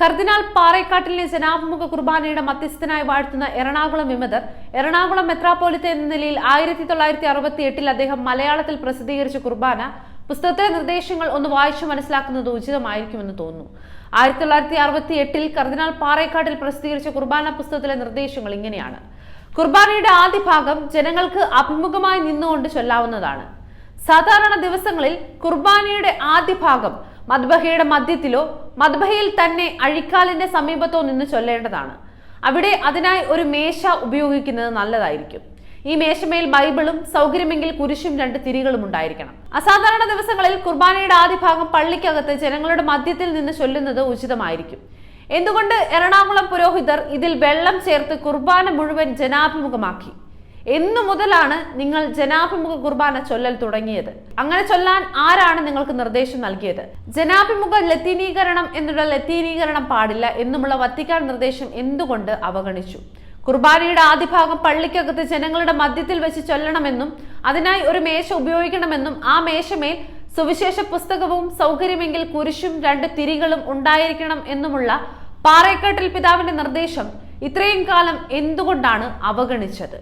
കർദിനാൾ പാറേക്കാട്ടിലെ ജനാഭിമുഖ കുർബാനയുടെ മധ്യസ്ഥനായി വാഴ്ത്തുന്ന എറണാകുളം വിമതർ എറണാകുളം മെത്രാപ്പോലിത്ത എന്ന നിലയിൽ ആയിരത്തി തൊള്ളായിരത്തി അറുപത്തി എട്ടിൽ അദ്ദേഹം മലയാളത്തിൽ പ്രസിദ്ധീകരിച്ച കുർബാന പുസ്തകത്തിലെ നിർദ്ദേശങ്ങൾ ഒന്ന് വായിച്ചു മനസ്സിലാക്കുന്നത് ഉചിതമായിരിക്കുമെന്ന് തോന്നുന്നു. ആയിരത്തി തൊള്ളായിരത്തി അറുപത്തി എട്ടിൽ കർദിനാൾ പാറേക്കാട്ടിൽ പ്രസിദ്ധീകരിച്ച കുർബാന പുസ്തകത്തിലെ നിർദ്ദേശങ്ങൾ ഇങ്ങനെയാണ്. കുർബാനയുടെ ആദ്യ ഭാഗം ജനങ്ങൾക്ക് അഭിമുഖമായി നിന്നുകൊണ്ട് ചൊല്ലാവുന്നതാണ്. സാധാരണ ദിവസങ്ങളിൽ കുർബാനയുടെ ആദ്യ ഭാഗം മദ്ബഹയുടെ മധ്യത്തിലോ മദ്ബഹയിൽ തന്നെ അഴിക്കാലിന്റെ സമീപത്തോ നിന്ന് ചൊല്ലേണ്ടതാണ്. അവിടെ അതിനായി ഒരു മേശ ഉപയോഗിക്കുന്നത് നല്ലതായിരിക്കും. ഈ മേശമേൽ ബൈബിളും സൗകര്യമെങ്കിൽ കുരിശും രണ്ട് തിരികളും ഉണ്ടായിരിക്കണം. അസാധാരണ ദിവസങ്ങളിൽ കുർബാനയുടെ ആദ്യ ഭാഗം പള്ളിക്കകത്ത് ജനങ്ങളുടെ മധ്യത്തിൽ നിന്ന് ചൊല്ലുന്നത് ഉചിതമായിരിക്കും. എന്തുകൊണ്ട് എറണാകുളം പുരോഹിതർ ഇതിൽ വെള്ളം ചേർത്ത് കുർബാന മുഴുവൻ ജനാഭിമുഖമാക്കി? എന്നു മുതലാണ് നിങ്ങൾ ജനാഭിമുഖ കുർബാന ചൊല്ലൽ തുടങ്ങിയത്. അങ്ങനെ ചൊല്ലാൻ ആരാണ് നിങ്ങൾക്ക് നിർദ്ദേശം നൽകിയത്? ജനാഭിമുഖ ലത്തീനീകരണം എന്നുള്ള ലത്തീനീകരണം പാടില്ല എന്നുമുള്ള വത്തിക്കാൻ നിർദ്ദേശം എന്തുകൊണ്ട് അവഗണിച്ചു? കുർബാനയുടെ ആദ്യ ഭാഗം പള്ളിക്കകത്ത് ജനങ്ങളുടെ മധ്യത്തിൽ വെച്ച് ചൊല്ലണമെന്നും അതിനായി ഒരു മേശ ഉപയോഗിക്കണമെന്നും ആ മേശമേൽ സുവിശേഷ പുസ്തകവും സൗകര്യമെങ്കിൽ കുരിശും രണ്ട് തിരികളും ഉണ്ടായിരിക്കണം എന്നുമുള്ള പാറേക്കാട്ടിൽ പിതാവിന്റെ നിർദ്ദേശം ഇത്രയും കാലം എന്തുകൊണ്ടാണ് അവഗണിച്ചത്?